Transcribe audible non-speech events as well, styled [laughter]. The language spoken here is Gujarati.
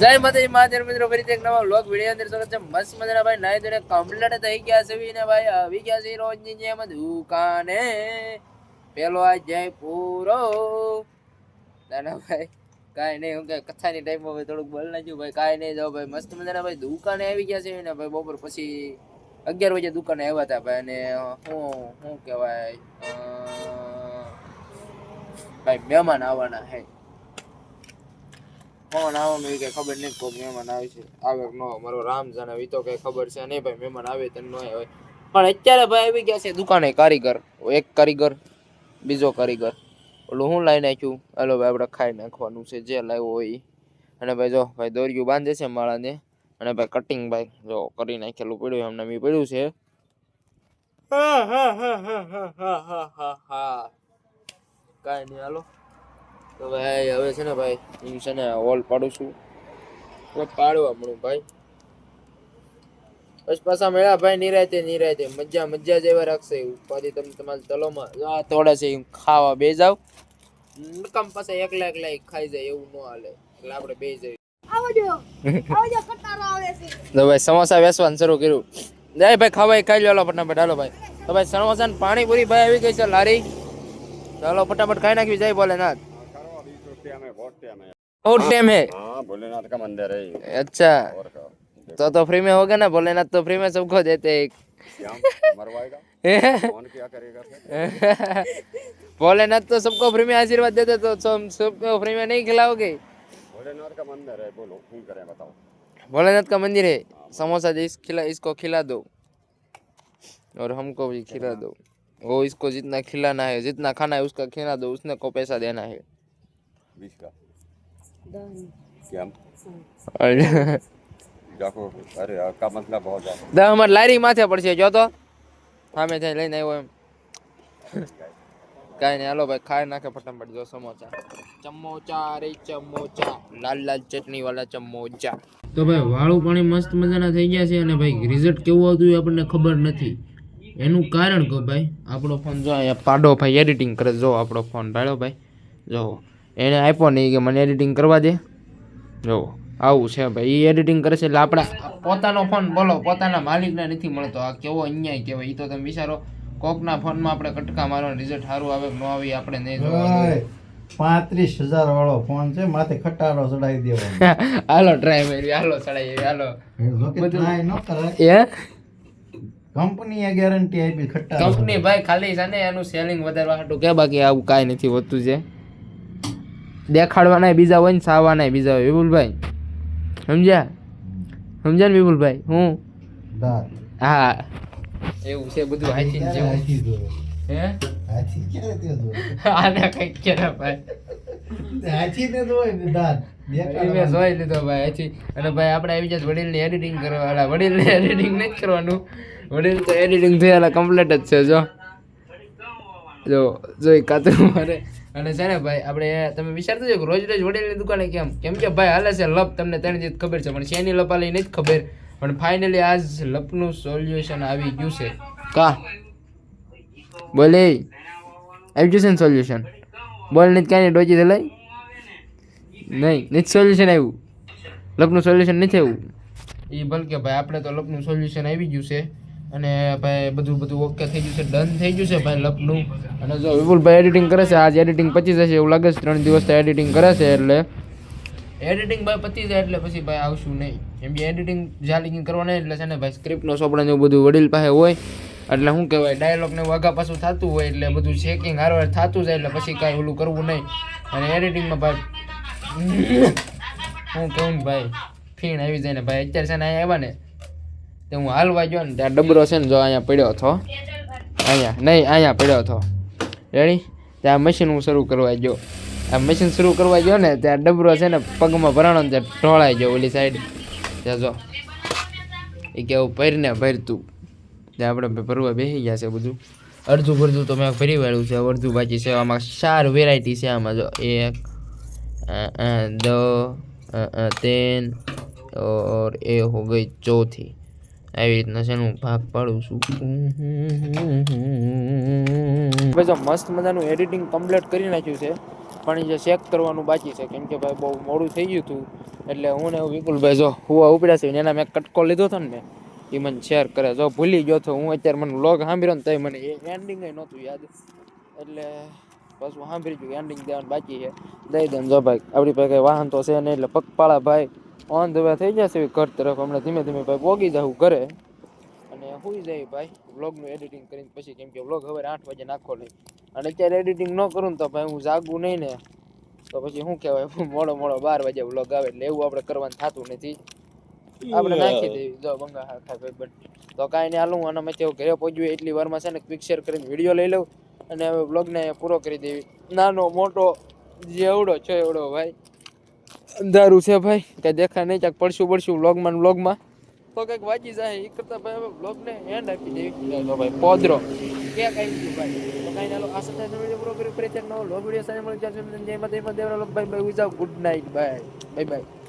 જય માતાજી મહાદેવ મિત્રો ફરી એક નવા વ્લોગ વીડિયો અંદર સ્વાગત છે. મસ્ત મજાના ભાઈ નાય ધોઈને કમ્પ્લીટ થઈ ગયા છે ને ભાઈ, આવી ગયા છે રોજની જેમ દુકાને. પેલો આ જય પૂરો નાના ભાઈ, કાંઈ નહીં, હું કે કથાની ટાઈમમાં ભાઈ થોડુંક બોલ નાખ્યું. ભાઈ કાંઈ નહીં જાઓ ભાઈ, મસ્ત મજાના ભાઈ, દુકાને આવી ગયા છે ને ભાઈ, બપોર પછી અગિયાર વાગે દુકાને આવ્યા હતા ભાઈ, અને હું શું કહેવાય ભાઈ, મહેમાન આવવાના હે કોણ આવવાનું એ કઈ ખબર નહીં, કોઈ મહેમાન આવે છે. આવે નો મારો રામ જાણે એ તો કઈ ખબર છે નહીં, ભાઈ, મહેમાન આવે તો ન આવે પણ અત્યારે ભાઈ આવી ગયા છે દુકાને કારીગર, એક કારીગર, બીજો કારીગર. ઓલું હું લાવી નાખ્યું? હાલો ભાઈ, આપણે ખાઈ નાખવાનું છે, જે લાવ્યો હોય. અને ભાઈ, જો, ભાઈ, દોરિયું બાંધે છે માળાને. અને ભાઈ કટિંગ ભાઈ, જો, કરી નાખેલું પડ્યું, એમને મેં પડ્યું છે. હા હા હા હા હા હા હા હા. કાંઈ નહીં, હાલો. તો ભાઈ હવે છે ને ભાઈ હું છે ને હોલ પાડું છું. હવે પાડવા મળું ભાઈ. બસ પાછા મેળા ભાઈ નિરાયતે નિરાયતે મજા મજા જેવા રાખશે ઉપાધિ તમે તમારા તલોમાં આ તોડે છે ખાવા બે જાવ નકમ પાછા એકલા એકલા ખાઈ જાય એવું ન હાલે. એટલે આપણે બે જઈએ. ભાઈ સમોસા વેચવાનું શરૂ કર્યું. જાય ભાઈ ખાવા ખાઈ લો ફટાફટ હાલો ભાઈ. તો ભાઈ સમોસા ને પાણીપુરી ભાઈ આવી ગઈ છે લારી. ચાલો ફટાફટ ખાઈ નાખવી જાય ભોલેનાથ. और टाइम है हाँ भोलेनाथ का मंदिर है अच्छा। तो तो फ्री में होगा ना? भोलेनाथ तो फ्री में सबको देते हैं क्या? मरवाएगा? [laughs] कौन क्या करेगा फिर? [laughs] भोलेनाथ तो सबको फ्री में आशीर्वाद देते तो सब सबको फ्री में नहीं खिलाओगे? भोलेनाथ का मंदिर है बोलो क्यों करें बताओ। भोलेनाथ का मंदिर है? समोसा जिस खिला इसको खिला दो। और हमको भी खिला दो। वो इसको जितना खिलाना है जितना खाना है उसका खिला दो उसने को पैसा देना है। 20 का કેમ અરે આકા મતલબ બહુ જાય દા અમાર લારી માથે પડશે જો તો. સામે થઈ લઈને આવ્યો એમ. કાંઈ નહીં હાલો ભાઈ ખાઈ નાખે ફટાફટ જો સમોસા. ચમોચા રે ચમોચા લાલ લાલ ચટણી વાળા ચમોચા. તો ભાઈ વાળું પાણી મસ્ત મજાના થઈ ગયા છે અને ભાઈ રિઝલ્ટ કેવું આવતું એ આપણને ખબર નથી. એનું કારણ કહો ભાઈ. આપણો ફોન જો પાડો ભાઈ એડિટિંગ કરે જો આપણો ફોન પાડો ભાઈ. જો. એને આપ્યો નહીં કે મને એડિટિંગ કરવા દે. જો આવું છે ભાઈ. એ એડિટિંગ કરે છે એટલે આપણે પોતાનો ફોન બોલો પોતાના માલિકને નથી મળતો. આ કેવો અન્યાય કહેવાય. એ તો તમે વિચારો કોકના ફોનમાં આપણે કટકા મારો રિઝલ્ટ સારું આવે કે ન આવે આપણે નહીં જોવાનું. પાંત્રીસ હજાર વાળો ફોન છે માથે ખટારો ચડાવી દેવાનો. [laughs] હાલો ટ્રાય મેરી. હાલો ચડાવી હાલો. બધું- ન કરાય. એ? કંપનીએ ગેરંટી આપી ખટ્ટા કંપની ભાઈ ખાલી છે ને એનું સેલિંગ વધારવા હાટું. કે બાકી આવું કાંઈ નથી હોતું છે. દેખાડવાના બીજા હોય ને સાવાના બીજા હોય. વિપુલભાઈ સમજ્યા? સમજ્યા ને વિપુલભાઈ? હું? હા. એવું છે બધું હાચી જેવું. હાથી હે? હાથી ક્યારે તે દોરે? આને કઈ કે ના ભાઈ. તે હાથીને દોરે ને દાંત. મેં જોઈ લીધો ભાઈ હાચી. અને ભાઈ આપણે આવી જાય વડીલની એડિટિંગ કરવા વાળા. વડીલને એડિટિંગ નથી કરવાનું. વડીલ તો એડિટિંગ થયેલા કમ્પ્લીટ જ છે જો. જો જોઈ કાતરું મારે. અને છે ને ભાઈ આપણે તમે વિચારતા છો કે રોજ રોજ વડીલની દુકાને કેમ? કેમ કે ભાઈ હાલે છે લપ તમને ત્રણ જીત ખબર છે પણ શેની લપ આલી નથી ખબર. પણ ફાઇનલી આજ લપનું સોલ્યુશન આવી ગયું છે. કા? બોલે આવી ગયું છે ને સોલ્યુશન બોલ નથી કાંઈ ડોચી દલાઈ નહીં નથી સોલ્યુશન આવ્યું. લપનું સોલ્યુશન નથી આવ્યું. એ બલકે ભાઈ આપણે તો લપનું સોલ્યુશન આવી ગયું છે. અને ભાઈ બધું બધું ઓકે થઈ ગયું છે ડન થઈ ગયું છે ભાઈ લપનું અને જો વિપુલભાઈ એડિટિંગ કરે છે, આજ એડિટિંગ પચી જશે એવું લાગે છે, ત્રણ દિવસ એડિટિંગ કરે છે એટલે. એડિટિંગ ભાઈ પતી જાય એટલે પછી ભાઈ આવશું નહીં. એમ કે એડિટિંગ જ્યાં નહીં એટલે છે ને ભાઈ સ્ક્રિપ્ટનો સોપડાને એવું બધું વડીલ પાસે હોય, એટલે શું કહેવાય ડાયલોગ ને વાઘા પાછું થતું હોય એટલે બધું ચેકિંગ હારવાર થતું જાય એટલે પછી કાંઈ ઓલું કરવું નહીં. અને એડિટિંગમાં ભાઈ, હું કહું ભાઈ, ફીણ આવી જાય ને ભાઈ. અત્યારે છે ને અહીંયા આવ્યા ને તો હું હાલવા ગયો ને ત્યાં ડબરો છે ને જો અહીંયા પડ્યો હતો. અહીંયા, નહીં, અહીંયા પડ્યો હતો. રેડી ત્યાં મશીન હું શરૂ કરવા ગયો. આ મશીન શરૂ કરવા ગયો ને ત્યાં ડબરો છે ને પગમાં ભરાણો ને ત્યાં ઢોળાઈ ગયો ઓલી સાઈડ ત્યાં જો. એ કેવું પહેરને ભરતું. ત્યાં આપણે ભરવા બેસી ગયા છે બધું. અડધું ભરતું તો મેં ફરી વાળ્યું છે અડધું બાકી છે. આમાં ચાર વેરાયટી છે આમાં જો. એક દો તેન, ઓર એ હો ગઈ ચોથી. આવી રીતના છે હું ભાગ પાડું છું. ભાઈ જો મસ્ત મજાનું એડિટિંગ કમ્પ્લીટ કરી નાખ્યું છે, પણ જે ચેક કરવાનું બાકી છે, કેમ કે ભાઈ બહુ મોડું થઈ ગયું હતું, એટલે હું ને વિપુલભાઈ જો હુવા ઉપડ્યા છે એના મેં કટકો લીધો હતો ને એ મને શેર કરે. જો ભૂલી ગયો તો હું અત્યારે મને લોગ સાંભળ્યો ને તો મને એન્ડિંગ નહોતું યાદ. એટલે બસ હું સાંભળી ગયું એન્ડિંગ દેવાનું બાકી છે. દઈ દે જો ભાઈ, આપણી પાસે વાહન તો છે નહીં, એટલે પગપાળા ભાઈ ઓન ધ વે થઈ જશે ઘર તરફ હમણાં ધીમે ધીમે ભાઈ પોગી જાઉં ઘરે. અને સુઈ જાય ભાઈ વ્લોગનું એડિટિંગ કરીને પછી કેમ કે વ્લોગ હવે આઠ વાગે નાખો નહીં. અને અત્યારે એડિટિંગ ન કરું ને તો ભાઈ હું જાગું નહીં ને તો પછી શું કહેવાય [laughs] મોડો મોડો બાર વાગે વ્લોગ આવે એટલે એવું આપણે કરવાનું થતું નથી. આપણે નાખી દેવી જો બંગા હા ભાઈ બટ તો કાંઈ નહીં હાલું અને મેં ઘરે પહોંચ્યું એટલી વારમાં છે ને ક્વિક શેર કરીને વીડિયો લઈ લઉં. અને હવે વ્લોગને પૂરો કરી દેવી. નાનો મોટો જે એવડો છે એવડો ભાઈ. અંધારું છે ભાઈ કાંઈ દેખાય નહીં ક્યાંક પડશું પડશું વ્લોગમાં વ્લોગમાં તો કંઈક વાંચી જાય એ કરતાં ભાઈ હવે બ્લોગને હેન્ડ આપી દેવી ભાઈ પોદરો ક્યાં કાંઈ ગયું ભાઈ તો કાંઈ ચાલો આ સાથે વીડિયો પૂરો કરી ફરી નવો લો વીડિયો સાથે મળી જશે જય માતા દેવરા ભાઈ ભાઈ good night bye bye bye